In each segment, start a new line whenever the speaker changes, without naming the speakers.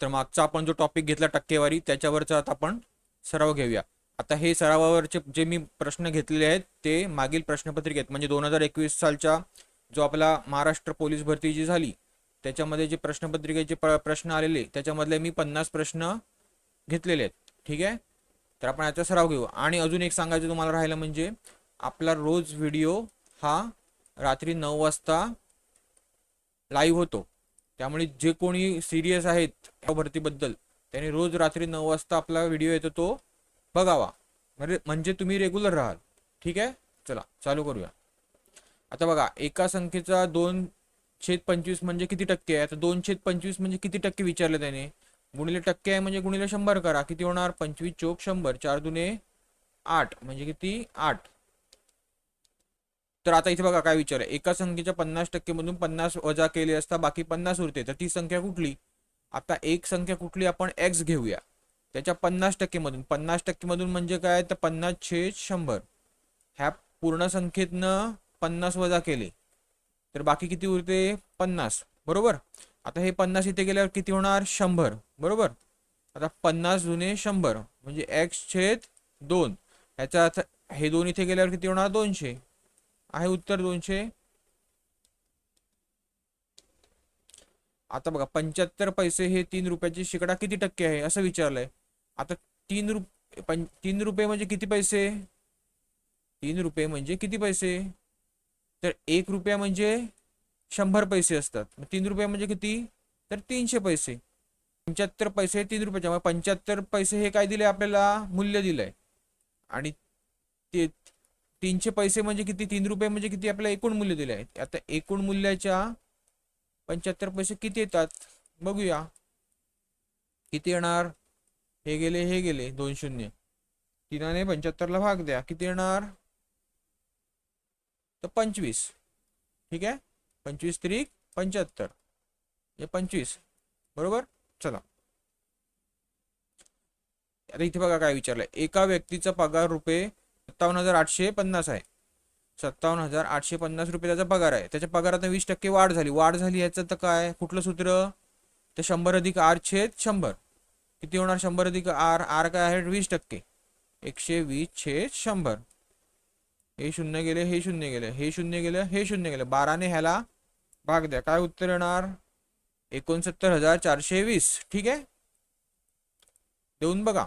तर मागचा आपण जो टॉपिक घेतला टक्केवारी त्याच्यावरचा आता आपण सराव घेऊया. आता हे सरावावरचे जे मी प्रश्न घेतलेले आहेत ते मागील प्रश्नपत्रिकेत म्हणजे दोन हजार एकवीस सालच्या जो आपला महाराष्ट्र पोलीस भरती जी झाली त्याच्यामध्ये जे प्रश्नपत्रिकेचे प्र प्रश्न आलेले त्याच्यामधले मी पन्नास प्रश्न घेतलेले आहेत. ठीक आहे? तर आपण याचा सराव घेऊ. आणि अजून एक सांगायचं तुम्हाला राहिलं म्हणजे आपला रोज व्हिडिओ हा रात्री नऊ वाजता लाईव्ह होतो. त्यामुळे जे कोणी सिरियस आहेत त्या भरतीबद्दल त्याने रोज रात्री नऊ वाजता आपला व्हिडिओ येतो तो बघावा. म्हणजे म्हणजे तुम्ही रेग्युलर राहाल. ठीक आहे? चला चालू करूया. आता बघा एका संख्येचा दोन छेद पंचवीस म्हणजे किती टक्के आहे? आता दोन छेद पंचवीस म्हणजे किती टक्के विचारले त्याने? गुणिले टक्के आहे म्हणजे गुणिले शंभर करा. किती होणार? पंचवीस चोक शंभर. चार दुने आठ म्हणजे किती? आठ. तर आता इथे बघा काय विचार आहे. एका संख्येच्या पन्नास टक्केमधून पन्नास वजा केले असता बाकी पन्नास उरते. तर ती संख्या कुठली? आता एक संख्या कुठली आपण एक्स घेऊया. त्याच्या पन्नास टक्केमधून. पन्नास टक्केमधून म्हणजे काय? तर पन्नास छेद शंभर. ह्या पूर्ण संख्येतनं पन्नास वजा केले. तर बाकी किती उरते? पन्नास. बरोबर? आता हे पन्नास इथे गेल्यावर किती होणार? शंभर. बरोबर? आता पन्नास जुने शंभर. म्हणजे एक्स छेद दोन. ह्याचा अर्थ हे दोन इथे गेल्यावर किती होणार? दोनशे. आहे उत्तर दोनशे. आता बघा पंच्याहत्तर पैसे हे तीन रुपयाची शेकडा किती टक्के आहे असं विचारलंय. आता तीन रुप पं तीन रुपये म्हणजे किती पैसे? तीन रुपये म्हणजे किती पैसे? तर एक रुपया म्हणजे शंभर पैसे असतात. तीन रुपये म्हणजे किती? तर तीनशे पैसे. पंच्याहत्तर पैसे तीन रुपयाच्या मग पंच्याहत्तर पैसे हे काय दिले आपल्याला? मूल्य दिलंय. आणि ते तीनशे पैसे म्हणजे किती? तीन रुपये म्हणजे किती? आपल्याला एकूण मूल्य दिले आहे आता एकूण मूल्याच्या पंच्याहत्तर पैसे किती येतात? बघूया. किती येणार? हे गेले हे गेले. दोन शून्य. तीनाने पंच्याहत्तरला भाग द्या. किती येणार? तर पंचवीस. ठीक आहे? पंचवीस त्रिक पंच्याहत्तर. हे पंचवीस. बरोबर? चला. आता इथे बघा काय विचारलंय. एका व्यक्तीचा पगार रुपये सत्तावन्न हजार आठशे पन्नास आहे. सत्तावन्न हजार आठशे पन्नास रुपये त्याचा पगार आहे. त्याच्या पगारात वीस टक्के वाढ झाली. वाढ झाली याचं तर काय? कुठलं सूत्र? तर शंभर अधिक आर छेद शंभर. किती होणार शंभर अधिक आर? आर काय आहे? वीस टक्के. एकशे वीस छेद शंभर. हे शून्य गेले हे शून्य गेले हे शून्य गेलं हे शून्य गेलं. बाराने ह्याला भाग द्या. काय उत्तर येणार? एकोणसत्तर हजार चारशे वीस. ठीक आहे? देऊन बघा.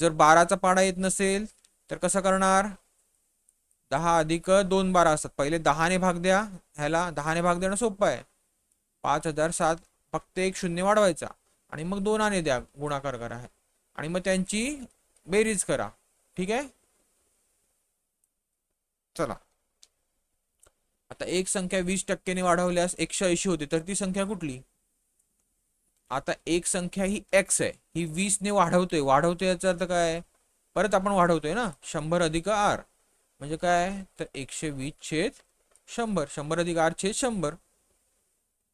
जर बाराचा पाडा येत नसेल तर कसं करणार? दहा अधिक दोन बारा असतात. पहिले दहाने भाग द्या. ह्याला दहाने भाग देणं सोपं आहे. पाच हजार सात फक्त एक शून्य वाढवायचा. आणि मग दोनाने द्या. गुणाकार करा. आणि मग त्यांची बेरीज करा. ठीक आहे? चला. आता एक संख्या वीस टक्क्याने वाढवल्यास एकशे ऐंशी होते. तर ती संख्या कुठली? आता एक संख्या ही एक्स आहे. ही वीस ने वाढवतोय. वाढवतोय याचा अर्थ काय? परत आपण वाढवतोय ना? शंभर अधिक आर. म्हणजे काय? तर एकशे वीस छेद शंभर. शंभर अधिक आर छेद शंभर.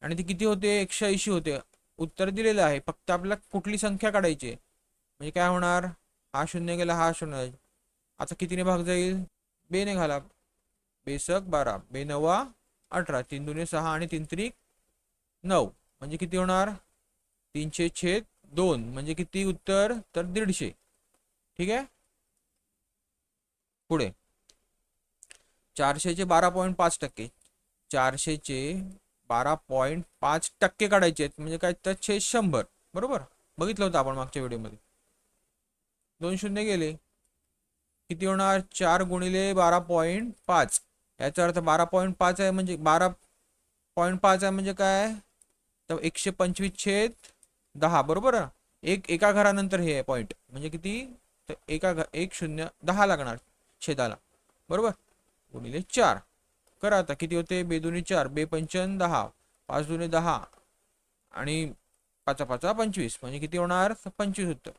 आणि ती किती होते? एकशे ऐंशी होते. उत्तर दिलेलं आहे. फक्त आपल्याला कुठली संख्या काढायची म्हणजे काय होणार? हा शून्य गेला हा शून्य आता कितीने भाग जाईल? बेने घाला. बेसक बारा. बेनवा अठरा. तीन दुने सहा आणि तीन त्रिक नऊ. म्हणजे किती होणार? तीनशे छेद दोन. म्हणजे किती उत्तर? तर दीडशे. ठीक आहे? पुढे. चारशेचे बारा पॉईंट पाच टक्के. चारशेचे बारा पॉईंट पाच टक्के काढायचे आहेत. म्हणजे काय? तर छे शंभर. बरोबर? बघितलं होतं आपण मागच्या व्हिडिओमध्ये. दोन शून्य गेले. किती होणार? चार गुणिले बारा पॉईंट पाच. याचा अर्थ बारा पॉईंट पाच आहे म्हणजे बारा पॉईंट पाच आहे म्हणजे काय? तर एकशे पंचवीस छेद दहा. बरोबर? एक एका घरानंतर हे आहे पॉईंट. म्हणजे किती? तर एका एक शून्य दहा लागणार छेदाला. बरोबर? गुणिले चार. करा आता किती होते? बेदुने चार. बेपंचन दहा. पाच दुने दहा. आणि पाचा पाचा पंचवीस. म्हणजे किती होणार? पंचवीस उत्तर.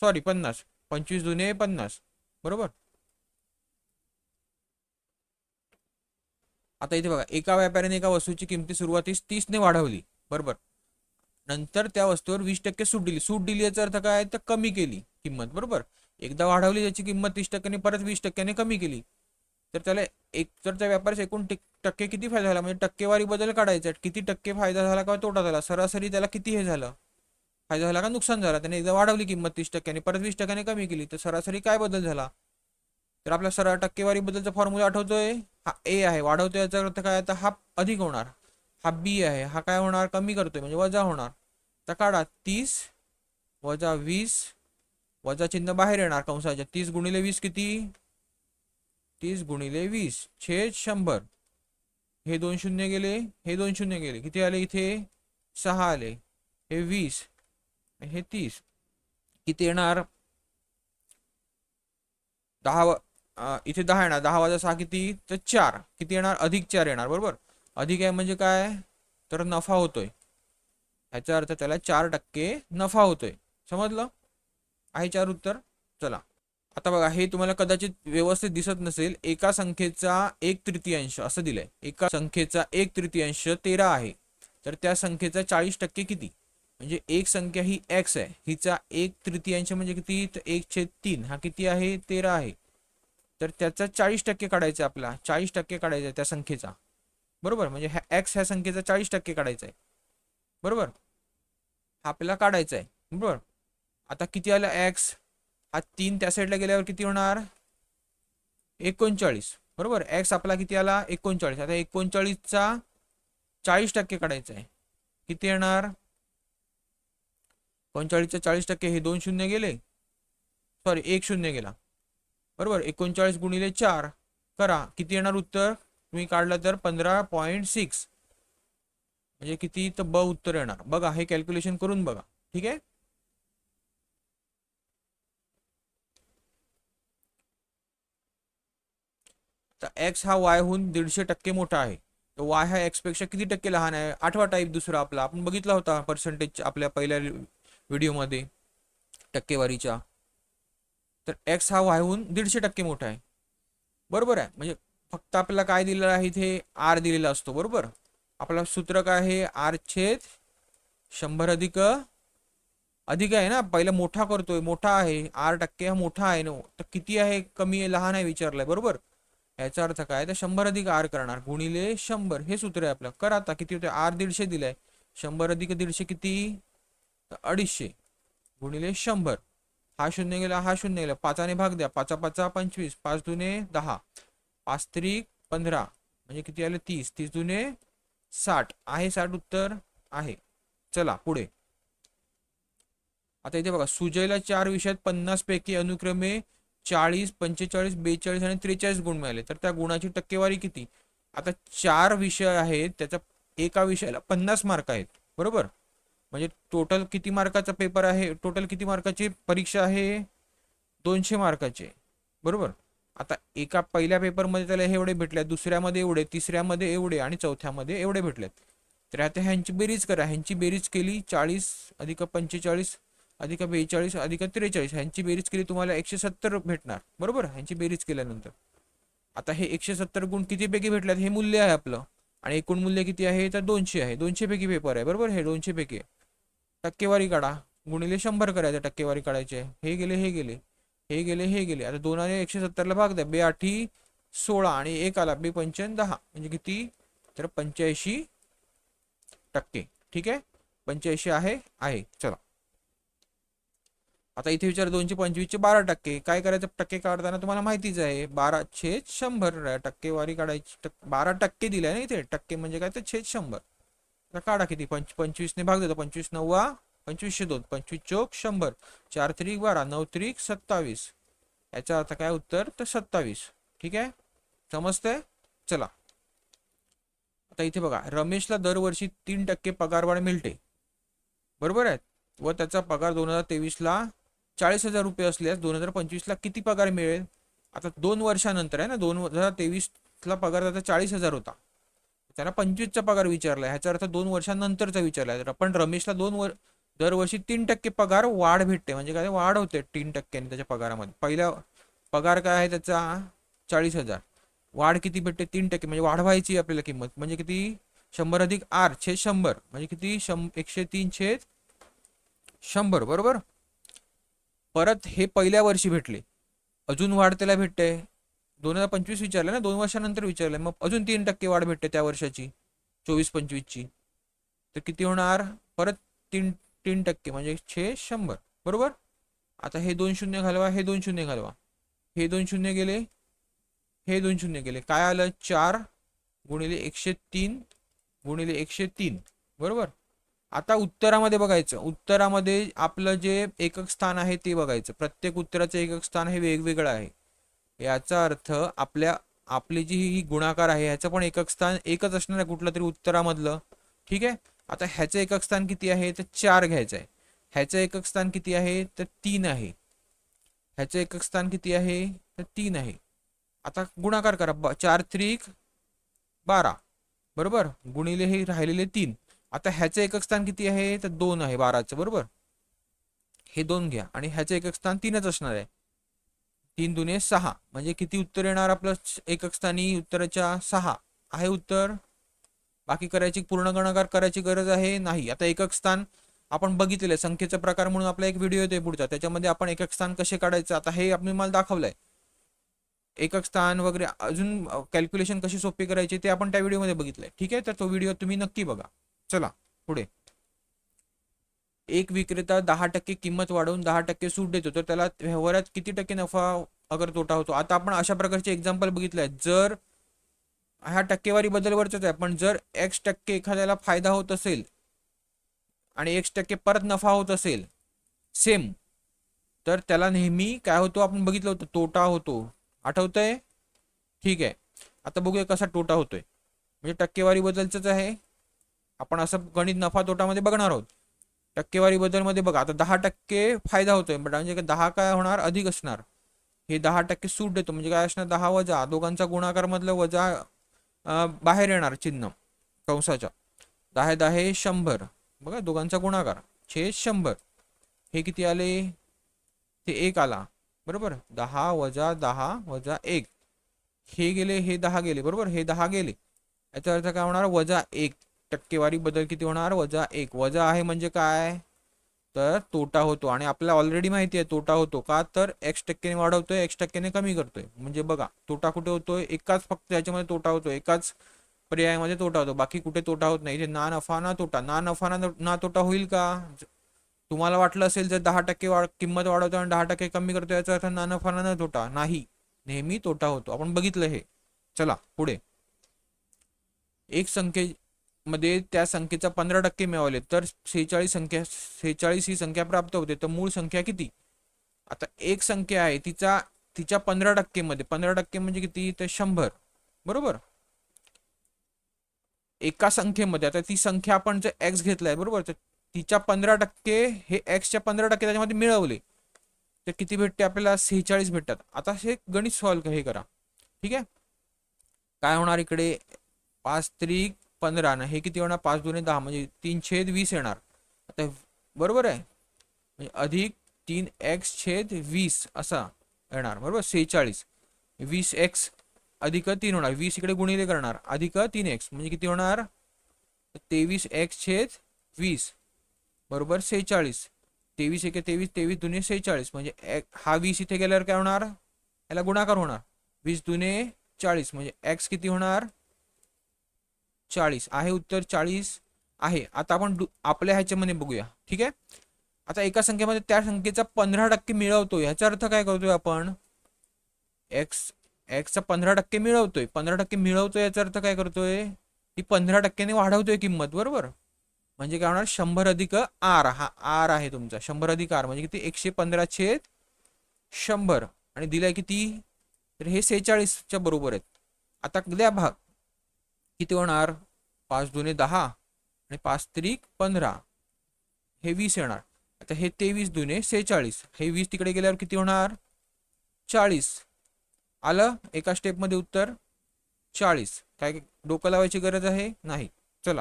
सॉरी पन्नास. पंचवीस दुने पन्नास. बरोबर? आता इथे बघा एका व्यापाऱ्याने एका वस्तूची किंमती सुरुवातीस तीसने वाढवली. बरोबर? नंतर त्या वस्तूवर वीस टक्के सूट दिली. सूट दिली याचा अर्थ काय? तर कमी केली किंमत. बरोबर? एकदा वाढवली त्याची किंमत तीस टक्क्यांनी परत वीस टक्क्याने कमी केली. तर त्याला एक तर त्या व्यापाऱ्यास एकूण टक्के किती फायदा झाला? म्हणजे टक्केवारी बदल काढायचा किती टक्के फायदा झाला किंवा तोटा झाला? सरासरी त्याला किती हे झालं? फायदा झाला का नुकसान झाला? त्याने एकदा वाढवली किंमत तीस टक्क्याने परत वीस टक्क्याने कमी केली. तर सरासरी काय बदल झाला? तर आपल्या सरा टक्केवारी बद्दलचा फॉर्म्युला आठवतोय? हा ए आहे. वाढवतोय याचा अर्थ काय? आता हा अधिक होणार. हा बी आहे. हा काय होणार? कमी करतोय. म्हणजे वजा होणार. तर काढा. तीस वजा वीस वजा चिन्ह बाहेर येणार. कंसाच्या तीस गुणिले वीस किती? तीस गुणिले वीस. छेद शंभर. हे दोन शून्य गेले. हे दोन शून्य गेले. किती आले इथे? सहा आले. हे वीस. हे तीस. किती येणार? दहा इथे दहा येणार. दहा वाजा सहा किती? तर चार. किती येणार? अधिक चार येणार. बरोबर? अधिक आहे म्हणजे काय? तर नफा होतोय. ह्याचा अर्थ त्याला चार टक्के नफा होतोय. समजलं? आहे चार उत्तर चला. आता बघा हे तुम्हाला कदाचित व्यवस्थित दिसत नसेल. एका संख्येचा एक तृतीयांश असं दिलंय. एका संख्येचा एक तृतीयांश तेरा आहे. तर त्या संख्येचा चाळीस टक्के किती? म्हणजे एक संख्या ही एक्स आहे. हिचा एक तृतीयांश म्हणजे किती? तर एक छेद तीन. हा किती आहे? तेरा आहे. तर त्याचा चाळीस टक्के काढायचा आहे आपला. चाळीस टक्के काढायचा आहे त्या संख्येचा. बरोबर? म्हणजे ह्या एक्स ह्या संख्येचा चाळीस टक्के काढायचा आहे. बरोबर? हा आपल्याला काढायचा आहे. बरोबर? आता किती आलं? एक्स हा तीन त्या साईडला गेल्यावर किती होणार? एकोणचाळीस. बरोबर? एक्स आपला किती आला? एकोणचाळीस. आता एकोणचाळीसचा चाळीस टक्के काढायचा आहे. किती येणार? एकोणचाळीसच्या चाळीस टक्के हे दोन शून्य गेले. सॉरी एक शून्य गेला. बरोबर? एकोणचाळीस गुणिले चार. करा. किती येणार उत्तर? तुम्ही काढलं तर पंधरा पॉईंट सिक्स म्हणजे किती? तर ब उत्तर येणार. बघा हे कॅल्क्युलेशन करून बघा. ठीक आहे? तर एक्स हा वायहून दीडशे टक्के मोठा आहे. तर वाय हा एक्सपेक्षा किती टक्के लहान आहे? आठवा टाईप दुसरा आपला. आपण बघितला होता पर्सेंटेज आपल्या पहिल्या व्हिडिओमध्ये टक्केवारीच्या. तर एक्स हा वायहून दीडशे टक्के मोठा आहे. बरोबर आहे? म्हणजे फक्त आपल्याला काय दिलेलं आहे इथे? आर दिलेला असतो. बरोबर? आपला सूत्र काय आहे? आर छेद शंभर अधिक अधिक आहे ना? पहिला मोठा करतोय. मोठा आहे. आर टक्के हा मोठा आहे. ना तर किती आहे? कमी आहे? लहान आहे? विचारलाय. बरोबर? याचा अर्थ काय? तर शंभर अधिक आर करणार. गुणिले शंभर. हे सूत्र आहे आपलं. करा आता. किती होते आर दीडशे दिलंय. शंभर अधिक दीडशे किती? अडीचशे. गुणिले शंभर. हा शून्य गेला हा शून्य गेला. पाचाने भाग द्या. पाचा पाचा पंचवीस. पाच दुने दहा. पाच त्रिक पंधरा. म्हणजे किती आले? तीस. तीस दुने साठ. आहे साठ उत्तर? आहे. चला पुढे. आता इथे बघा. सुजयला चार विषयात पन्नास पैकी अनुक्रमे चाळीस पंचेचाळीस बेचाळीस आणि त्रेचाळीस गुण मिळाले. तर त्या गुणाची टक्केवारी किती? आता चार विषय आहेत त्याचा एका विषयाला पन्नास मार्क आहेत. बरोबर? म्हणजे टोटल किती मार्काचा पेपर आहे? टोटल किती मार्काची परीक्षा आहे? दोनशे मार्काचे बरोबर? आता एका पहिल्या पेपरमध्ये त्याला हे एवढे भेटले दुसऱ्यामध्ये एवढे तिसऱ्यामध्ये एवढे आणि चौथ्यामध्ये एवढे भेटलेत. तर आता ह्यांची बेरीज करा. ह्यांची बेरीज केली चाळीस अधिक पंचेचाळीस अधिक बेचाळीस अधिक त्रेचाळीस ह्यांची बेरीज केली तुम्हाला एकशे सत्तर भेटणार. बरोबर? ह्यांची बेरीज केल्यानंतर. आता हे एकशे सत्तर गुण किती पैकी भेटल्यात? हे मूल्य आहे आपलं. आणि एकूण मूल्य किती आहे? तर दोनशे आहे. दोनशे पैकी पेपर आहे. बरोबर? हे दोनशे पैकी टक्केवारी काढा. गुणिले शंभर करायचं टक्केवारी काढायचे. हे गेले हे गेले. हे गेले हे गेले. आता दोन आणि एकशे सत्तरला भाग द्या. बे आठी सोळा आणि एक आला. बे पंचन दहा. म्हणजे किती? तर पंच्याऐंशी टक्के. ठीक आहे? पंच्याऐंशी आहे आहे. चला. आता इथे विचार दोनशे पंचवीसचे बारा टक्के. काय करायचं? टक्के काढताना तुम्हाला माहितीच आहे. बारा छेद शंभर टक्केवारी काढायची टक- बारा टक्के दिले ना इथे. टक्के म्हणजे काय? तर छेद शंभर. तर काढा किती? पंच पंचवीसने भाग देतो. पंचवीस नव्वा पंचवीसशे दोन. पंचवीस चोक शंभर. चार त्रिक बारा नऊ त्रिक सत्तावीस. याचा अर्थ काय? उत्तर तर सत्तावीस. ठीक आहे? समजतंय? चला. आता इथे बघा. रमेशला दरवर्षी तीन टक्के पगारवाढ मिळते. बरोबर आहे? व त्याचा पगार दोन हजार तेवीसला चाळीस हजार रुपये असल्यास दोन हजार पंचवीसला किती पगार मिळेल? आता दोन वर्षानंतर आहे ना दोन हजार तेवीसला पगार त्याचा चाळीस हजार होता. त्याला पंचवीसचा पगार विचारला ह्याचा अर्थ दोन वर्षानंतरचा विचारला. तर पण रमेशला दोन वर दरवर्षी तीन टक्के पगार वाढ भेटते. म्हणजे काय? वाढ होते तीन टक्क्याने त्याच्या पगारामध्ये. पहिला पगार काय आहे त्याचा? चाळीस हजार. वाढ किती भेटते? तीन टक्के. म्हणजे वाढवायची आपल्याला किंमत. म्हणजे किती? शंभर अधिक आर छेद शंभर. म्हणजे किती? शं एकशे तीन छेद शंभर. बरोबर? परत हे पहिल्या वर्षी भेटले. अजून वाढ त्याला भेटते. दोन हजार पंचवीस विचारलं ना दोन वर्षानंतर विचारलंय मग अजून तीन टक्के वाढ भेटते त्या वर्षाची चोवीस पंचवीसची. तर किती होणार? परत तीन तीन टक्के म्हणजे छे शंभर. बरोबर? आता हे दोन शून्य घालवा हे दोन शून्य घालवा. हे दोन शून्य गेले हे दोन शून्य गेले. काय आलं? चार गुणिले एकशे तीन गुणिले एकशे तीन. बरोबर? आता उत्तरामध्ये बघायचं. उत्तरामध्ये आपलं जे एकक स्थान आहे ते बघायचं. प्रत्येक उत्तराचं एकक स्थान हे वेगवेगळं आहे. याचा अर्थ आपल्या आपली जी ही गुणाकार आहे ह्याचं पण एकक स्थान एकच असणार आहे कुठलं तरी उत्तरामधलं. ठीक आहे? आता ह्याचं एकक स्थान किती आहे? तर चार घ्यायचं आहे ह्याचं एकक स्थान किती आहे? तर तीन आहे. ह्याचं एकक स्थान किती आहे? तर तीन आहे. आता गुणाकार करा. ब- चार त्रिक बारा. बरोबर? गुणिले हे राहिलेले तीन. आता ह्याचे एकक स्थान किती आहे? तर दोन आहे बाराचं बरोबर? हे दोन घ्या. आणि ह्याचे एकक स्थान तीनच असणार आहे. तीन दुने सहा. म्हणजे किती उत्तर येणार आपलं एकक स्थानी? उत्तराच्या सहा. आहे उत्तर? बाकी करायची पूर्ण गणकार करायची गरज आहे? नाही. आता एकक स्थान आपण बघितलेलं संख्येचा प्रकार म्हणून आपला एक व्हिडिओ येतोय पुढचा. त्याच्यामध्ये आपण एकक स्थान कसे काढायचं? आता हे आपण मला दाखवलंय. एकक स्थान वगैरे अजून कॅल्क्युलेशन कशी सोपी करायची ते आपण त्या व्हिडिओमध्ये बघितलंय. ठीक आहे? तर तो व्हिडिओ तुम्ही नक्की बघा. चला पुढे. एक विक्रेता दहा टक्के किंमत वाढवून दहा टक्के सूट देतो तर त्याला व्यवहारात किती टक्के नफा अगर तोटा होतो? आता आपण अशा प्रकारचे एक्झाम्पल बघितले आहेत जर ह्या टक्केवारी बदलवरच आहे पण जर एक्स टक्के एखाद्याला फायदा होत असेल आणि एक्स टक्के परत नफा होत असेल सेम तर त्याला नेहमी काय होतो? आपण बघितलं होतं तोटा होतो. आठवतंय? ठीक आहे. आता बघूया कसा तोटा होतोय. म्हणजे टक्केवारी बदलच आहे. आपण असं गणित नफा तोटामध्ये बघणार आहोत. टक्केवारी बदलमध्ये बघा आता दहा टक्के फायदा होतोय बट म्हणजे दहा काय होणार? अधिक असणार. हे दहा टक्के सूट देतो म्हणजे काय असणार? दहा वजा दोघांचा गुणाकार मधलं वजा बाहेर येणार चिन्ह कंसाच्या. दहा दहा शंभर. बघा दोघांचा गुणाकार छे शंभर. हे किती आले? ते एक आला. बरोबर? दहा वजा दहा वजा एक. हे गेले हे दहा गेले. बरोबर? हे दहा गेले. याचा अर्थ काय होणार? वजा एक. टक्केवारी बदल किती होणार? वजा एक. वजा आहे म्हणजे काय? तर तोटा होतो. आणि आपल्याला ऑलरेडी माहिती आहे तोटा होतो का? तर एक्स टक्क्याने वाढवतोय एक्स टक्क्याने कमी करतोय. म्हणजे बघा तोटा कुठे होतोय? एकाच फक्त याच्यामध्ये तोटा होतो एकाच पर्यायामध्ये तोटा होतो. बाकी कुठे तोटा होत नाही. इथे ना नफा ना तोटा. ना नफा ना ना तोटा होईल का? तुम्हाला वाटलं असेल जर दहा टक्के वाढ किंमत वाढवतो आणि दहा टक्के कमी करतो याचा अर्थ ना नफा ना तोटा. नाही. नेहमी तोटा होतो. आपण बघितलं हे. चला पुढे. एक मध्ये त्या संख्येचा पंधरा टक्के मिळवले तर सेहेचाळीस संख्या सेहेचाळीस ही संख्या प्राप्त होते तर मूळ संख्या किती? आता एक संख्या आहे तिचा तिच्या पंधरा टक्केमध्ये पंधरा टक्के म्हणजे किती? तर शंभर बरोबर? एका संख्येमध्ये आता ती संख्या आपण जर एक्स घेतलाय बरोबर? तर तिच्या पंधरा टक्के हे एक्सच्या पंधरा टक्के त्याच्यामध्ये मिळवले तर किती भेटते आपल्याला? सेहेचाळीस भेटतात. आता हे गणित सॉल्व हे करा ठीक आहे? काय होणार इकडे? पाच त्रिक पंधरा ना हे किती होणार? पाच दोन दहा म्हणजे तीन छेद वीस येणार. आता बरोबर आहे? म्हणजे अधिक तीन एक्स छेद वीस असा येणार बरोबर? सेहेचाळीस. वीस एक्स अधिक तीन होणार. वीस इकडे गुणिले करणार. अधिक तीन एक्स म्हणजे किती होणार? तेवीस एक्स छेद वीस. बरोबर? सेहेचाळीस. तेवीस एके तेवीस तेवीस दुने सेहेचाळीस. म्हणजे एक हा वीस इथे गेल्यावर काय होणार? याला गुणाकार होणार. वीस दुने चाळीस. म्हणजे एक्स किती होणार? चाळीस. आहे उत्तर चाळीस आहे. आता आपण आपल्या ह्याच्यामध्ये बघूया. ठीक आहे? आता एका संख्येमध्ये त्या संख्येचा पंधरा टक्के मिळवतो ह्याचा अर्थ काय करतोय आपण? एक्स एक्सचा पंधरा टक्के मिळवतोय. पंधरा टक्के मिळवतोय याचा अर्थ काय करतोय? ती पंधरा टक्क्याने वाढवतोय किंमत. बरोबर? म्हणजे काय होणार? शंभर अधिक आर. हा आर आहे तुमचा. शंभर अधिक आर. म्हणजे किती? एकशे पंधरा छेद शंभर. आणि दिलाय किती? तर हे सेहेचाळीसच्या बरोबर आहेत. आता द्या भाग. किती होणार? पाच दोन्ही दहा आणि पाच त्रिक पंधरा. हे वीस येणार. आता हे तेवीस दुने सेहेचाळीस. हे वीस तिकडे गेल्यावर किती होणार? चाळीस. आलं? एका स्टेपमध्ये उत्तर? चाळीस. काय डोकं लावायची गरज आहे? नाही. चला.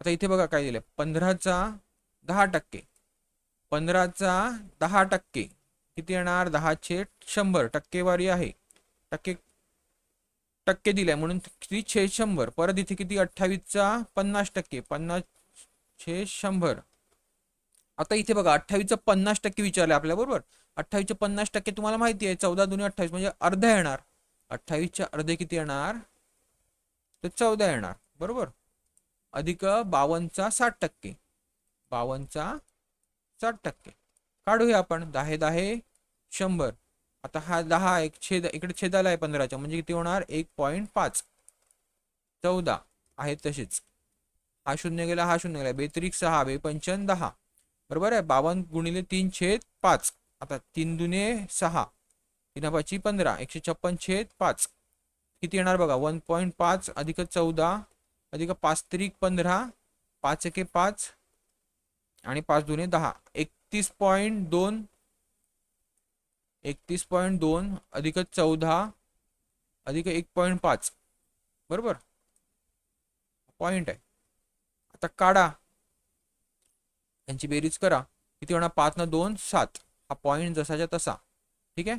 आता इथे बघा काय दिलंय. पंधराचा दहा टक्के. पंधराचा दहा टक्के. किती येणार? दहाचे शंभर. टक्केवारी आहे. टक्के टक्के दिलाय. म्हणून किती? छे शंभर. परत इथे किती? अठ्ठावीसचा पन्नास टक्के. पन्नास छे शंभर. आता इथे बघा अठ्ठावीसचं पन्नास टक्के विचारले आपल्या बरोबर. अठ्ठावीसचे पन्नास टक्के तुम्हाला माहिती आहे. चौदा दोन्ही अठ्ठावीस म्हणजे अर्धा येणार. अठ्ठावीसच्या अर्धे किती येणार? तर चौदा येणार. बरोबर? अधिक बावनचा साठ टक्के. बावनचा साठ टक्के. काढूया आपण. दहा दहा शंभर. आता हा दहा एक छेद इकडे छेदाला आहे पंधराच्या म्हणजे किती होणार? एक पॉईंट पाच. चौदा आहे तसेच हा शून्य गेला हा शून्य गेला. बेत्रिक सहा बेपंचन दहा. बरोबर आहे? बावन्न गुणिले तीन छेद पाच. आता तीन दुने सहा. तीन पंधरा. एकशे छप्पन छेद पाच. किती येणार बघा? वन पॉईंट पाच अधिक चौदा अधिक पाच त्रिक पंधरा. पाच एके पाच. आणि पाच दुने दहा. एकतीस पॉईंट दोन एकतीस पॉईंट दोन अधिक चौदा अधिक एक पॉईंट पाच. बरोबर? पॉईंट आहे. आता काढा. यांची बेरीज करा. किती होणार? पाच ना दोन सात. हा पॉईंट जसाच्या तसा. ठीक आहे?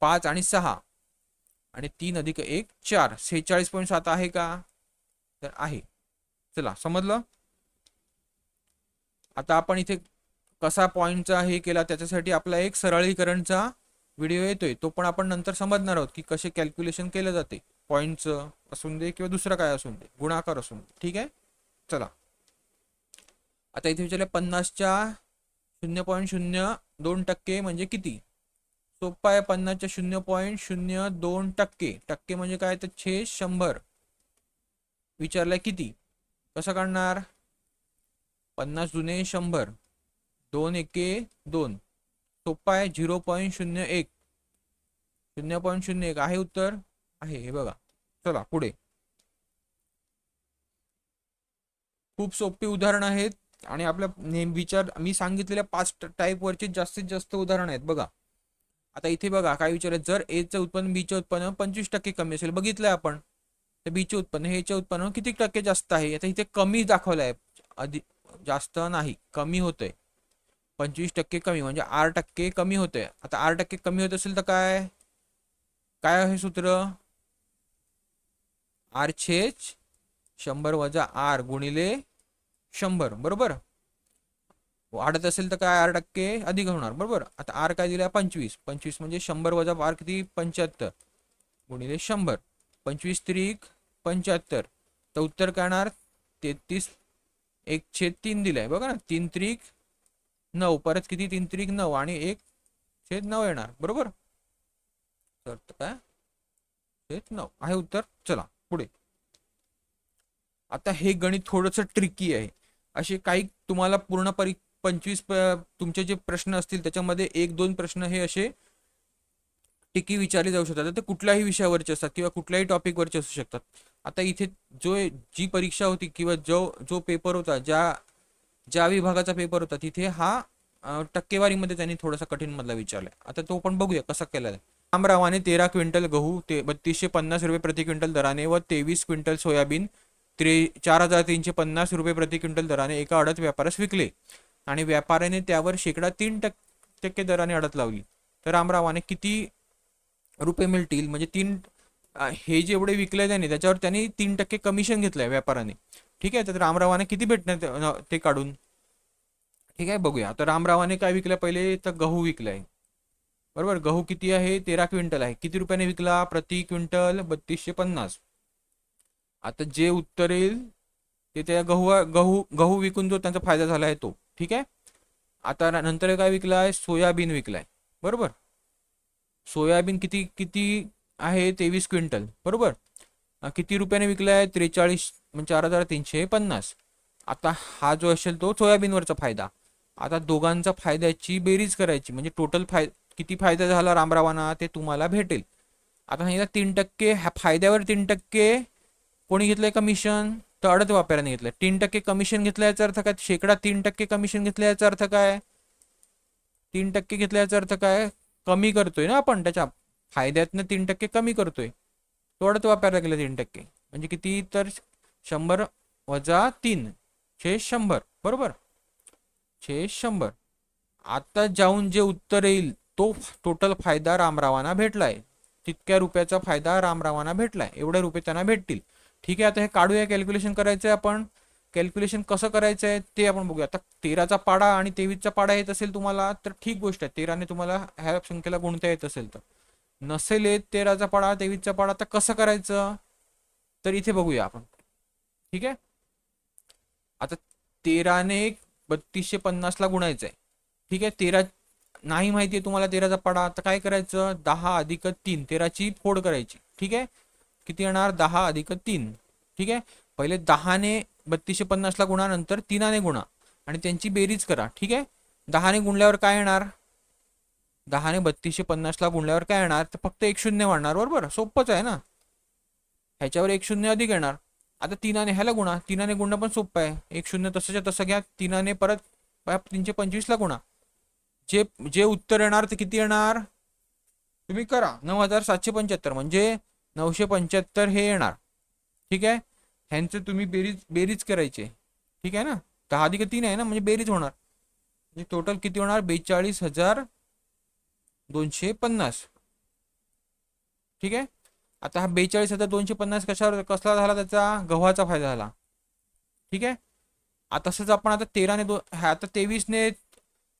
पाच आणि सहा. आणि तीन अधिक एक चार. सेहेचाळीस पॉईंट सात आहे का? तर आहे. चला समजलं? आता आपण इथे कसा पॉईंटचा हे केला त्याच्यासाठी आपला एक सरळीकरणचा व्हिडिओ येतोय तो पण आपण नंतर समजणार आहोत की कसे कॅल्क्युलेशन केलं जाते. पॉईंटचं असून दे किंवा दुसरं काय असून दे गुणाकार असून दे. ठीक आहे? चला. आता इथे विचारलं पन्नासच्या शून्य पॉईंट शून्य दोन टक्के म्हणजे किती? सोपा आहे पन्नासच्या शून्य पॉईंट शून्य दोन टक्के. टक्के म्हणजे काय? तर छे शंभर. विचारलंय किती? कसं काढणार? पन्नास जुने शंभर. दोन एके दोन. सोपा आहे. झिरो पॉईंट शून्य एक. शून्य पॉईंट शून्य एक. आहे उत्तर? आहे. हे बघा. चला पुढे. खूप सोपी उदाहरण आहेत आणि आपल्या नेम विचार मी सांगितलेल्या पाच टाईपवरचे जास्तीत जास्त उदाहरण आहेत. बघा. आता इथे बघा काय विचार जर एचं उत्पन्न बीचं उत्पन्न पंचवीस टक्के कमी असेल बघितलंय आपण तर बीचे उत्पन्न हेचे उत्पन्न किती टक्के जास्त आहे? आता इथे कमी दाखवलं आहे अधिक जास्त नाही कमी होतंय. पंचवीस टक्के कमी म्हणजे आर टक्के कमी होते. आता आर टक्के कमी होत असेल तर काय? काय आहे सूत्र? आर छेच शंभर वजा आर गुणिले शंभर बरोबर? वाढत असेल तर काय? आर टक्के अधिक होणार बरोबर? आता आर काय दिला पंचवीस. पंचवीस म्हणजे शंभर वजा आर किती? पंच्याहत्तर. गुणिले शंभर. पंचवीस त्रिक पंच्याहत्तर. तर उत्तर काय येणार? तेहतीस. एक छेद तीन दिलाय. बघा ना तीन त्रिक नऊ परत किती? तीन त्रिक नऊ आणि एक छेद नऊ येणार बरोबर? तर काय? छेद नऊ. आहे उत्तर? चला पुढे. आता हे गणित थोडंसं ट्रिकी आहे. असे काही तुम्हाला पूर्ण परी पंचवीस तुमचे जे प्रश्न असतील त्याच्यामध्ये एक दोन प्रश्न हे असे टिकी विचारले जाऊ शकतात. ते कुठल्याही विषयावरचे असतात किंवा कुठल्याही टॉपिकवरचे असू शकतात. आता इथे जो जी परीक्षा होती किंवा जो जो पेपर होता ज्या ज्या विभागाचा पेपर होता तिथे हा टक्केवारीमध्ये त्यांनी थोडासा कठीण मधला विचारलाय आता तो पण बघूया कसा केला रामरावाने तेरा क्विंटल गहू ते बत्तीसशे पन्नास रुपये प्रति क्विंटल दराने व तेवीस क्विंटल सोयाबीन त्रे चार हजार तीनशे पन्नास रुपये प्रति क्विंटल दराने एका अडत व्यापारास विकले. आणि व्यापाऱ्याने त्यावर शेकडा तीन टक्के दराने अडत लावली. तर रामरावाने किती रुपये मिळतील? म्हणजे तीन हे जेवढे विकले त्यांनी त्याच्यावर त्यांनी तीन टक्के कमिशन घेतलंय व्यापाराने. ठीक आहे? तर रामरावाने किती भेटणार ते काढून? ठीक आहे? बघूया. तर रामरावाने काय विकलं? पहिले तर गहू विकलाय. बरोबर? गहू किती आहे? तेरा क्विंटल आहे. किती रुपयाने विकला? प्रति क्विंटल बत्तीसशे पन्नास. आता जे उत्तर येईल ते त्या गहू गहू गहू विकून जो त्यांचा फायदा झाला आहे तो. ठीक आहे? आता नंतर काय विकलाय? सोयाबीन विकलाय. बरोबर? सोयाबीन किती किती आहे तेवीस क्विंटल बरोबर? किती रुपयाने विकलाय त्रेचाळीस म्हणजे चार हजार तीनशे पन्नास. आता हा जो असेल तो सोयाबीनवरचा फायदा. आता दोघांचा फायद्याची बेरीज करायची म्हणजे टोटल फाय किती फायदा झाला रामरावांना ते तुम्हाला भेटेल. आता सांगितलं तीन टक्के ह्या फायद्यावर तीन टक्के कोणी घेतलंय कमिशन तर अडत व्यापाऱ्याने घेतलंय तीन टक्के कमिशन घेतलं याचा अर्थ काय? शेकडा तीन टक्के कमिशन घेतलं याचा अर्थ काय? तीन टक्के घेतल्याचा अर्थ काय? कमी करतोय ना आपण त्याच्या फायद्यातनं तीन टक्के कमी करतोय. तो वापरायला गेलं तीन टक्के. म्हणजे किती तर शंभर वजा तीन छे शंभर. बरोबर? छे शंभर. आता जाऊन जे उत्तर येईल तो टोटल फायदा रामरावांना भेटलाय. तितक्या रुपयाचा फायदा रामरावांना भेटलाय. एवढे रुपये त्यांना भेटतील. ठीक आहे आता हे काढूया. कॅल्क्युलेशन करायचं आहे आपण. कॅल्क्युलेशन कसं करायचं आहे ते आपण बघूया. आता तेराचा पाडा आणि तेवीसचा पाडा येत असेल तुम्हाला तर ठीक गोष्ट आहे. तेराने तुम्हाला ह्या संख्येला गुणता येत असेल तर. नसेल येत तेराचा पाडा तेवीसचा पाडा तर कसं करायचं? तर इथे बघूया आपण. ठीक आहे? आता तेराने बत्तीसशे पन्नासला गुणायचं आहे ठीक आहे? तेरा नाही माहिती आहे तुम्हाला तेराचा पाडा. तर काय करायचं? दहा अधिक तीन. तेराची फोड करायची. ठीक आहे? किती येणार? दहा अधिक तीन. ठीक आहे? पहिले दहाने बत्तीसशे पन्नासला गुणा नंतर तीनाने गुणा. आणि त्यांची बेरीज करा. ठीक आहे? दहाने गुणल्यावर काय येणार? दहाने बत्तीसशे पन्नासला गुणल्यावर काय येणार? तर फक्त एक शून्य वाढणार बरोबर? सोपंच आहे ना? ह्याच्यावर एक शून्य अधिक येणार. आता तीनाने ह्याला गुणा. तीनाने गुणणं पण सोपं आहे. एक शून्य तसंच्या तसं घ्या. तीनाने परत तीनशे पंचवीसला गुणा. जे जे उत्तर येणार ते किती येणार? तुम्ही करा. नऊ हजार सातशे पंच्याहत्तर. म्हणजे नऊशे पंच्याहत्तर हे येणार. ठीक आहे? ह्यांचं तुम्ही बेरीज बेरीज करायचे. ठीक आहे ना? दहा अधिक तीन आहे ना? म्हणजे बेरीज होणार. म्हणजे टोटल किती होणार? बेचाळीस हजार दोनशे पन्नास. ठीक आहे? आता हा बेचाळीस हजार दोनशे पन्नास कशावर कसला झाला त्याचा? गव्हाचा फायदा झाला. ठीक आहे? आता तसंच आपण आता तेराने दो हा आता तेवीसने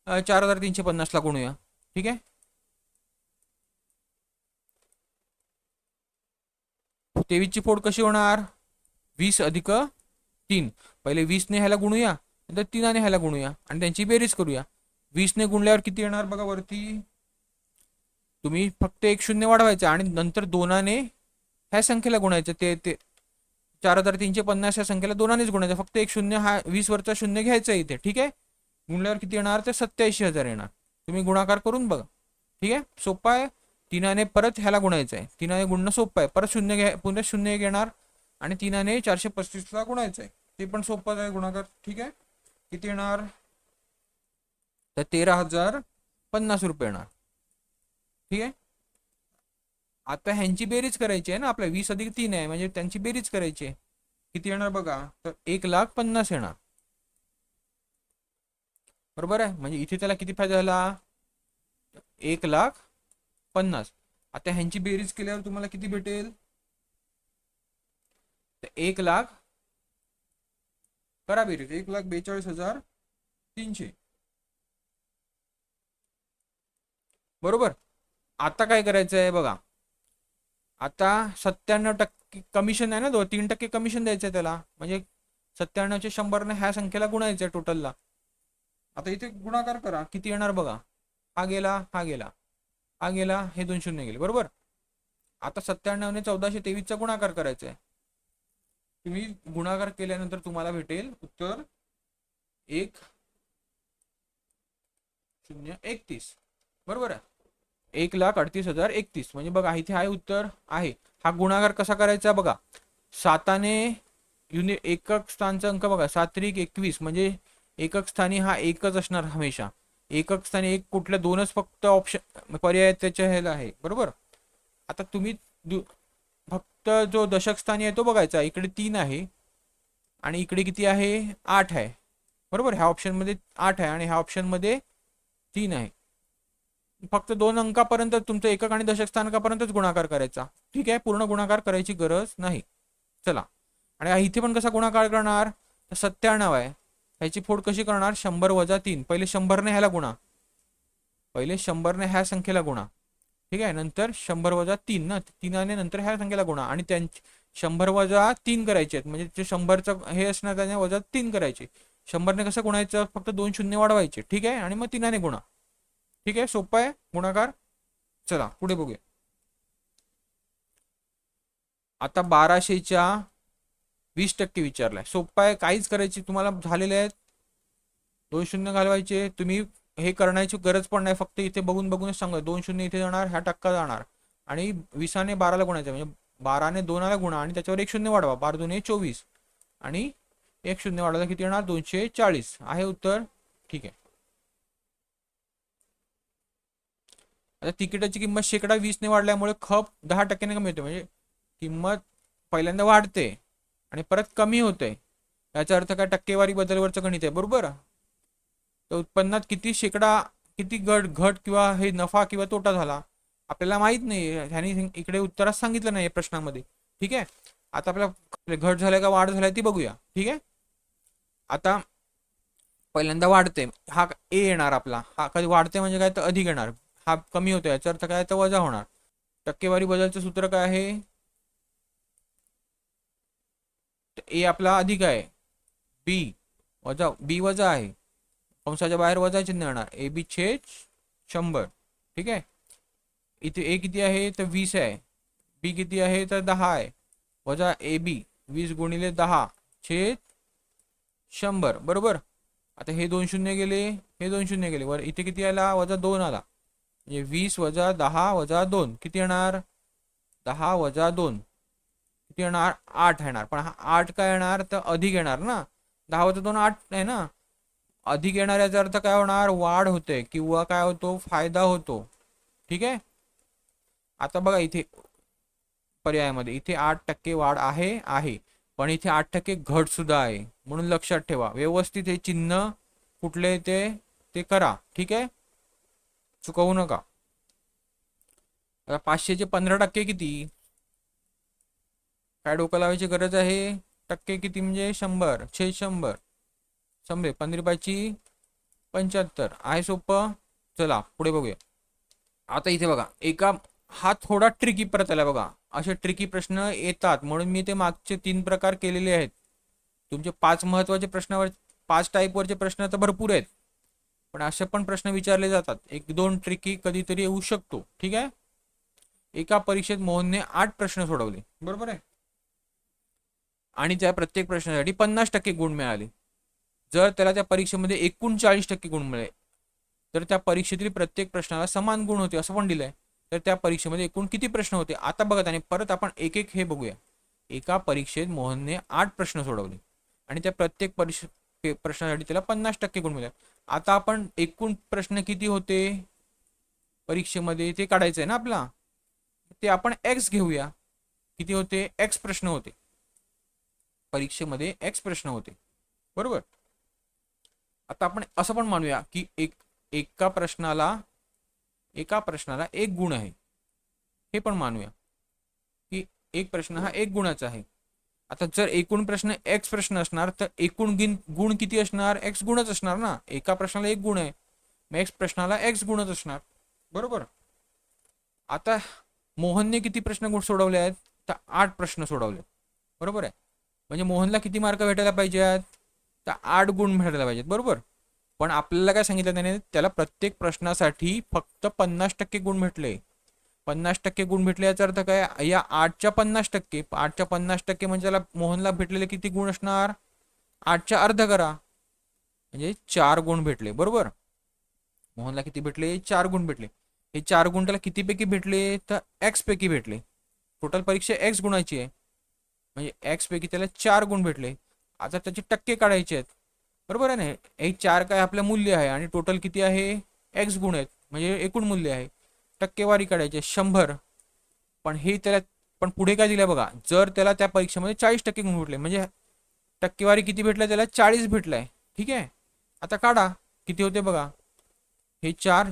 चार हजार तीनशे पन्नासला गुणूया. ठीक आहे? तेवीसची फोड कशी होणार? वीस अधिक तीन. पहिले वीसने ह्याला गुणूया नंतर तीनाने ह्याला गुणूया आणि त्यांची बेरीज करूया. वीसने गुणल्यावर किती येणार बघा वरती? तुम्ही फक्त एक शून्य वाढवायचं आणि नंतर दोनाने ह्या संख्येला गुणायचं. ते ते चार हजार तीनशे पन्नास या संख्येला दोनानेच गुणायचं. फक्त एक शून्य हा वीस वरचा शून्य घ्यायचा आहे इथे ठीक आहे? गुणल्यावर किती येणार? तर सत्याऐंशी हजार येणार. तुम्ही गुणाकार करून बघा. ठीक आहे? सोपा आहे. तिनाने परत ह्याला गुणायचं आहे. तीनाने गुणणं सोपं आहे. परत शून्य घ्या पुन्हा शून्य घेणार आणि तिनाने चारशे पस्तीसला गुणायचं आहे. ते पण सोपं आहे गुणाकार. ठीक आहे? किती येणार? तर तेरा हजार पन्नास रुपये येणार. ठीक आहे? आता ह्यांची बेरीज करायची आहे ना आपल्या वीस अधिक तीन आहे म्हणजे त्यांची बेरीज करायची आहे. किती येणार बघा? तर एक लाख पन्नास येणार. बरोबर आहे? म्हणजे इथे त्याला किती फायदा झाला? एक लाख पन्नास. आता ह्यांची बेरीज केल्यावर तुम्हाला किती भेटेल? तर एक लाख करा बेरीज. एक लाख बेचाळीस हजार तीनशे. बरोबर? आता काय करायचं आहे बघा. आता सत्त्याण्णव टक्के कमिशन आहे ना दो तीन टक्के कमिशन द्यायचं आहे त्याला. म्हणजे सत्त्याण्णवचे शंभरने ह्या संख्येला गुणायचं आहे टोटलला आता इथे गुणाकार करा. किती येणार बघा? हा गेला हा गेला. हा गेला हे दोन शून्य गेले. बरोबर? आता सत्त्याण्णवने चौदाशे तेवीसचा गुणाकार करायचा आहे तुम्ही गुणाकार केल्यानंतर तुम्हाला भेटेल उत्तर एक शून्य एकतीस. बरोबर आहे? एक लाख अडतीस हजार एकतीस. म्हणजे बघा इथे आहे उत्तर आहे. हा गुणाकार कसा करायचा बघा? साताने युनि एकक स्थानचा अंक बघा सात त्रिक एकवीस. म्हणजे एकक स्थानी हा एकच असणार हमेशा. एकक स्थानी एक कुठल्या दोनच फक्त ऑप्शन पर्याय त्याच्या ह्याला आहे. बरोबर? आता तुम्ही दु- फक्त जो दशक स्थानी आहे तो बघायचा. इकडे तीन आहे. आणि इकडे किती आहे? आठ आहे. बरोबर? ह्या ऑप्शनमध्ये आठ आहे आणि ह्या ऑप्शनमध्ये तीन आहे. फक्त दोन अंकापर्यंत तुमचं एकक आणि दशक स्थानकापर्यंतच गुणाकार करायचा. ठीक आहे? पूर्ण गुणाकार करायची गरज नाही. चला. आणि इथे पण कसा गुणाकार करणार? तर सत्त्याण्णव आहे. ह्याची फोड कशी करणार? शंभर वजा तीन. पहिले शंभरने ह्याला गुणा. पहिले शंभरने ह्या संख्येला गुणा. ठीक आहे? नंतर शंभर वजा तीन ना? तीनाने नंतर ह्या संख्येला गुणा. आणि त्यां शंभर वजा तीन करायचे आहेत. म्हणजे ते शंभरचं हे असणार त्याने वजा तीन करायचे. शंभरने कसं गुणायचं? फक्त दोन शून्य वाढवायचे. ठीक आहे? आणि मग तीनाने गुणा. ठीक आहे सोपं आहे. गुणाकार. चला पुढे बघूया. आता बाराशेच्या वीस टक्के विचारलाय. सोपं आहे काहीच करायची तुम्हाला झालेले आहेत. दोन शून्य घालवायचे. तुम्ही हे करण्याची गरज पण नाही. फक्त इथे बघून बघूनच सांगा. दोन शून्य इथे जाणार ह्या टक्का जाणार. आणि विसाने बाराला गुणायचं म्हणजे बाराने दोनाला गुणा आणि त्याच्यावर एक शून्य वाढवा. बारा दोन चोवीस. आणि एक शून्य वाढवला किती येणार? दोनशे चाळीस. आहे उत्तर? ठीक आहे. आता तिकिटाची किंमत शेकडा वीसने वाढल्यामुळे खप दहा टक्क्याने कमी होते. म्हणजे किंमत पहिल्यांदा वाढते आणि परत कमी होते. याचा अर्थ काय? टक्केवारी बदलवरचं गणित आहे. बरोबर? तर उत्पन्नात किती शेकडा किती घट घट किंवा हे नफा किंवा तोटा झाला? आपल्याला माहीत नाही. ह्यानी इकडे उत्तरात सांगितलं नाही प्रश्नामध्ये. ठीक आहे? आता आपल्याला घट झालाय का वाढ झाल्या ती बघूया. ठीक आहे? आता पहिल्यांदा वाढते. हा ए येणार आपला. हा कधी वाढते म्हणजे काय? तर अधिक येणार. हा कमी होतो याचा अर्थ काय? तर वजा होणार. टक्केवारी बदलचं सूत्र काय आहे? ए आपला अधिक आहे. बी वजा बी वजा आहे. कंसाच्या बाहेर वजा चिन्ह येणार. ए बी छेद शंभर. ठीक आहे? इथे ए किती आहे? तर वीस आहे. बी किती आहे? तर दहा आहे. वजा ए बी वीस गुणिले दहा छेद शंभर. बरोबर? आता हे दोन शून्य गेले हे दोन शून्य गेले. वर इथे किती आला? वजा दोन आला. म्हणजे वीस वजा दहा वजा दोन किती येणार? दहा वजा दोन. किती येणार? आठ येणार. पण हा आठ काय येणार? तर अधिक येणार ना. दहा वजा दोन आठ आहे ना. अधिक येणार याचा अर्थ काय होणार? वाढ होते किंवा काय होतो? फायदा होतो. ठीक आहे? आता बघा इथे पर्यायामध्ये. इथे आठ टक्के वाढ आहे आहे. पण इथे आठ टक्के घट सुद्धा आहे. म्हणून लक्षात ठेवा. व्यवस्थित हे चिन्ह कुठले ते ते करा. ठीक आहे? चुकवू नका. आता पाचशेचे पंधरा टक्के किती? काय डोकं लावायची गरज आहे? टक्के किती म्हणजे शंभर छे शंभर. शंभर पंधराची पंच्याहत्तर. आहे सोपं? चला पुढे बघूया. आता इथे बघा एका हा थोडा ट्रिकी परत आला बघा. असे ट्रिकी प्रश्न येतात म्हणून मी ते मागचे तीन प्रकार केलेले आहेत. तुमचे पाच महत्त्वाचे प्रश्नावर पाच टाईपवरचे प्रश्न तर भरपूर आहेत. पण असे पण प्रश्न विचारले जातात. एक दोन ट्रिकी कधीतरी येऊ शकतो. ठीक आहे? एका परीक्षेत मोहनने आठ प्रश्न सोडवले. बरोबर आहे? आणि त्या प्रत्येक प्रश्नासाठी पन्नास टक्के गुण मिळाले. जर त्याला त्या परीक्षेमध्ये एकूण चाळीस टक्के गुण मिळाले तर त्या परीक्षेतील प्रत्येक प्रश्नाला समान गुण होते असं पण दिलंय. तर त्या परीक्षेमध्ये एकूण किती प्रश्न होते? आता बघत आणि परत आपण एक एक हे बघूया. एका परीक्षेत मोहनने आठ प्रश्न सोडवले. आणि त्या प्रत्येक परीक्षे प्रश्नासाठी त्याला पन्नास टक्के गुण मिळाले. आता आपण एकूण प्रश्न किती होते? परीक्षेमध्ये ते काढायचं आहे ना आपला. ते आपण एक्स घेऊया. किती होते? एक्स प्रश्न होते. परीक्षेमध्ये एक्स प्रश्न होते. बरोबर? आता आपण असं पण मानूया की एक एका प्रश्नाला एका प्रश्नाला एक गुण आहे. हे पण मानूया की एक प्रश्न हा एक गुणाचा आहे. आता जर एकूण प्रश्न एक्स प्रश्न असणार तर एकूण गिन गुण किती असणार? एक्स गुणच असणार ना. एका प्रश्नाला एक गुण आहे. मग एक्स प्रश्नाला एक्स गुणच असणार. बरोबर? आता मोहनने किती प्रश्न गुण सोडवले आहेत? तर आठ प्रश्न सोडवले बरोबर आहे? म्हणजे मोहनला किती मार्क भेटायला पाहिजेत तर आठ गुण भेटायला पाहिजेत. बरोबर? पण आपल्याला काय सांगितलं त्याने? त्याला प्रत्येक प्रश्नासाठी फक्त पन्नास टक्के गुण भेटले. पन्नास टक्के गुण भेटले याचा अर्थ काय? या आठच्या पन्नास टक्के आठच्या पन्नास टक्के म्हणजे त्याला मोहनला भेटलेले किती गुण असणार? आठच्या अर्ध करा. म्हणजे चार गुण भेटले बरोबर? मोहनला किती भेटले? चार गुण भेटले. हे चार गुण त्याला कितीपैकी भेटले? तर एक्स पैकी भेटले. टोटल परीक्षा एक्स गुणाची आहे. म्हणजे एक्स पैकी त्याला चार गुण भेटले. आता त्याचे टक्के काढायचे आहेत. बरोबर आहे ना? हे चार काय आपलं मूल्य आहे आणि टोटल किती आहे? एक्स गुण आहेत. म्हणजे एकूण मूल्य आहे. टक्केवारी काढायची शंभर. पण हे त्याला पण पुढे काय दिलं बघा जर त्याला त्या परीक्षेमध्ये चाळीस टक्के गुण भेटले म्हणजे टक्केवारी किती भेटलाय त्याला? चाळीस भेटलाय. ठीक आहे? आता काढा. किती होते बघा? हे चार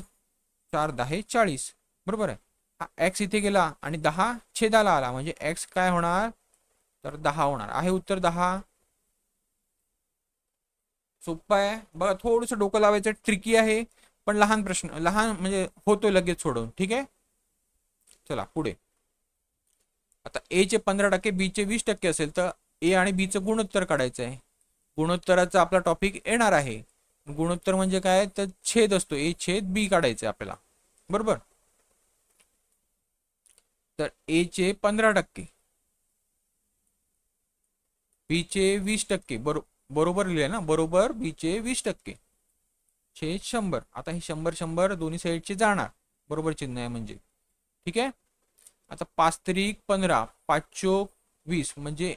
चार दहा हे चाळीस. बरोबर आहे? हा एक्स इथे गेला आणि दहा छेदाला आला. म्हणजे एक्स काय होणार? तर दहा होणार. आहे उत्तर दहा. सोपं आहे. बघा थोडंसं डोकं लावायचं. ट्रिकी आहे. पण लहान प्रश्न लहान म्हणजे होतो लगेच सोडवून ठीक आहे? चला पुढे. आता ए चे पंधरा टक्के बी चे वीस टक्के असेल तर ए आणि बीचं गुणोत्तर काढायचं आहे. गुणोत्तराचा आपला टॉपिक येणार आहे. गुणोत्तर म्हणजे काय? तर छेद असतो. ए छेद बी काढायचं आपल्याला. बरोबर? तर ए चे पंधरा टक्के. बी चे वीस टक्के. बरो बरोबर लिहिले ना? बरोबर बी चे वीस टक्के. छेद शंभर. आता हे शंभर शंभर दोन्ही साईडचे जाणार. बरोबर चिन्ह आहे म्हणजे. ठीक आहे? आता पाच तरी पंधरा. पाच चोक वीस. म्हणजे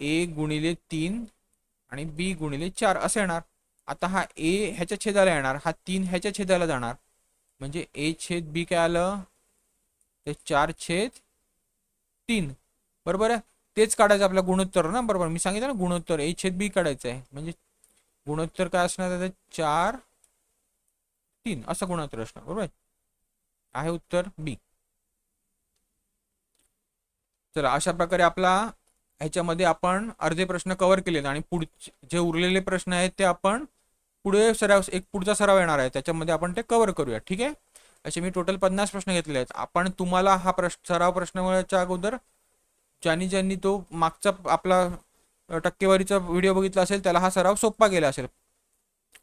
ए गुणिले तीन आणि बी गुणिले चार. असं येणार. आता हा ए ह्याच्या छेदाला येणार. हा तीन ह्याच्या छेदाला जाणार. म्हणजे ए छेद बी काय आलं? ते चार छेद तीन. बरोबर आहे? तेच काढायचं आपलं गुणोत्तर ना? बरोबर. मी सांगितलं ना गुणोत्तर. ए छेद बी काढायचं आहे. म्हणजे गुणोत्तर काय असणार त्याचं? चार तीन. असं गुणोत्तर असणार. बरोबर? आहे? उत्तर बी चला अशा प्रकारे आपला ह्याच्यामध्ये आपण अर्धे प्रश्न कव्हर केले आणि पुढचे जे उरलेले प्रश्न आहेत ते आपण पुढे सराव एक पुढचा सराव येणार आहे. त्याच्यामध्ये आपण ते कव्हर करूया. ठीक आहे? असे मी टोटल पन्नास प्रश्न घेतले आहेत. आपण तुम्हाला हा प्रश्न सराव प्रश्नाच्या अगोदर ज्यांनी ज्यांनी तो मागचा आपला टक्केवारीचा व्हिडिओ बघितला असेल त्याला हा सराव सोपा गेला असेल.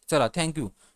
चला थँक्यू